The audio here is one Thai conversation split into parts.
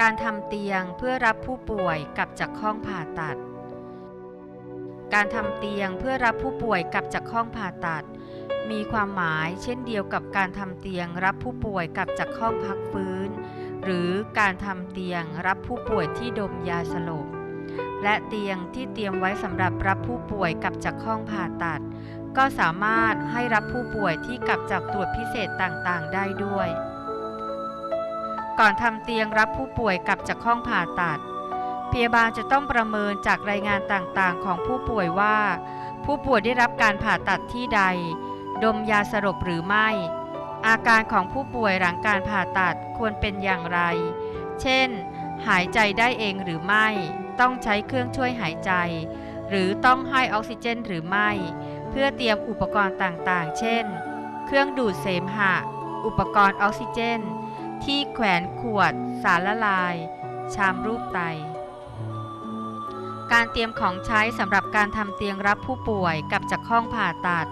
การทำเตียงเพื่อรับผู้ป่วยกลับจากห้องผ่าตัด การทำเตียงเพื่อรับผู้ป่วยกลับจากห้องผ่าตัด มีความหมายเช่นเดียวกับการทำเตียงรับผู้ป่วยกลับจากห้องพักฟื้น หรือการทำเตียงรับผู้ป่วยที่ดมยาสลบ และเตียงที่เตรียมไว้สำหรับรับผู้ป่วยกลับจากห้องผ่าตัด ก็สามารถให้รับผู้ป่วยที่กลับจากตรวจพิเศษต่างๆ ได้ด้วย ก่อนทำเตียงรับผู้ป่วยกลับจากห้องผ่าตัด พยาบาลจะต้องประเมินจากรายงานต่างๆ ของผู้ป่วยว่า ผู้ป่วยได้รับการผ่าตัดที่ใด ดมยาสลบหรือไม่ อาการของผู้ป่วยหลังการผ่าตัดควรเป็นอย่างไร เช่น หายใจได้เองหรือไม่ ต้องใช้เครื่องช่วยหายใจ หรือต้องให้ออกซิเจนหรือไม่ เพื่อเตรียมอุปกรณ์ต่างๆ เช่น เครื่องดูดเสมหะ อุปกรณ์ออกซิเจน ที่แขวนขวด สารละลาย ชามรูปไต การเตรียมของใช้สำหรับการทำเตียงรับผู้ป่วยกับจากห้องผ่าตัด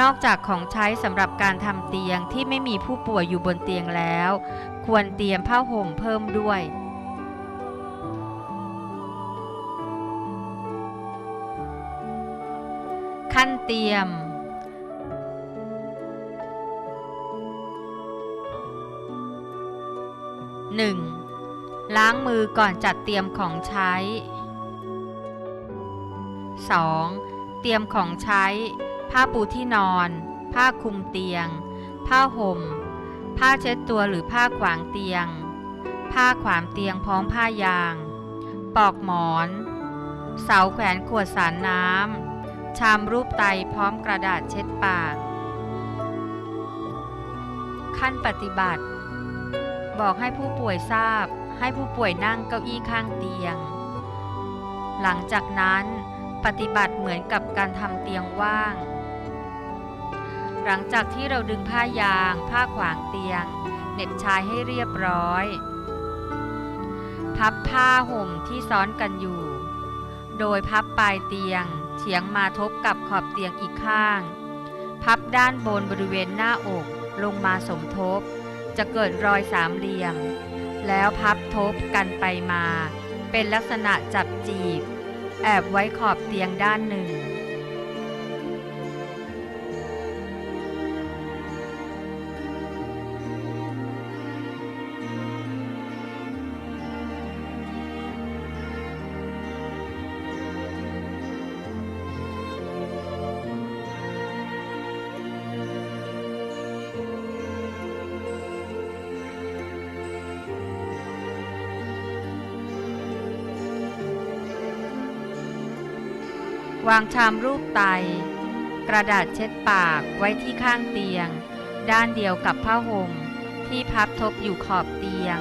นอกจากของใช้สำหรับการทำเตียงที่ไม่มีผู้ป่วยอยู่บนเตียงแล้ว ควรเตรียมผ้าห่มเพิ่มด้วยขั้นเตรียม 1. ล้างมือก่อนจัดเตรียมของใช้ 2. เตรียมของใช้ ผ้าปูที่นอน ผ้าคลุมเตียง ผ้าห่ม ผ้าเช็ดตัวหรือผ้าขวางเตียง ผ้าขวางเตียงพร้อมผ้ายางปลอกหมอน เสาแขวนขวดสารน้ำ ชามรูปไตพร้อมกระดาษเช็ดปาก ขั้นปฏิบัติ บอกให้ผู้ป่วยทราบ ให้ผู้ป่วยนั่งเก้าอี้ข้างเตียง หลังจากนั้นปฏิบัติเหมือนกับการทำเตียงว่าง หลังจากที่เราดึงผ้ายาง ผ้าขวางเตียงเหน็บชายให้เรียบร้อย พับผ้าห่มที่ซ้อนกันอยู่ โดยพับปลายเตียงเฉียงมาทบกับขอบเตียงอีกข้าง พับด้านบนบริเวณหน้าอกลงมาสมทบ จะเกิดรอยสามเหลี่ยม แล้วพับทบกันไปมา เป็นลักษณะจับจีบ แอบไว้ขอบเตียงด้านหนึ่ง วางชามรูปไต กระดาษเช็ดปากไว้ที่ข้างเตียง ด้านเดียวกับผ้าห่มที่พับทบอยู่ขอบเตียง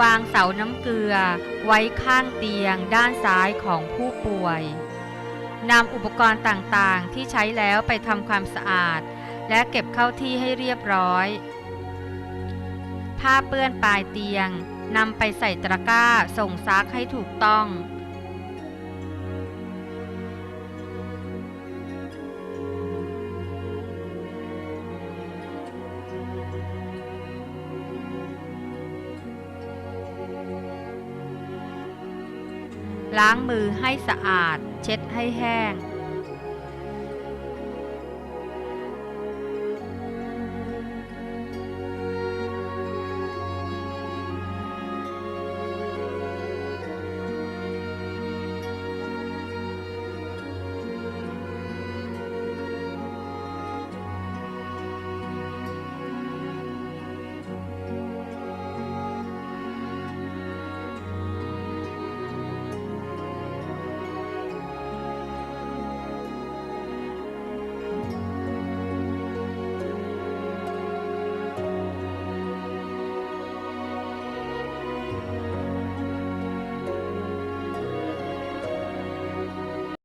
วางเสาน้ำเกลือไว้ข้างเตียงด้านซ้ายของผู้ป่วยนำอุปกรณ์ต่างๆ ที่ใช้แล้วไปทำความสะอาด และเก็บเข้าที่ให้เรียบร้อย ผ้าเปื้อนปลายเตียงนำไปใส่ตะกร้าส่งซักให้ถูกต้อง ล้างมือให้สะอาด เช็ดให้แห้ง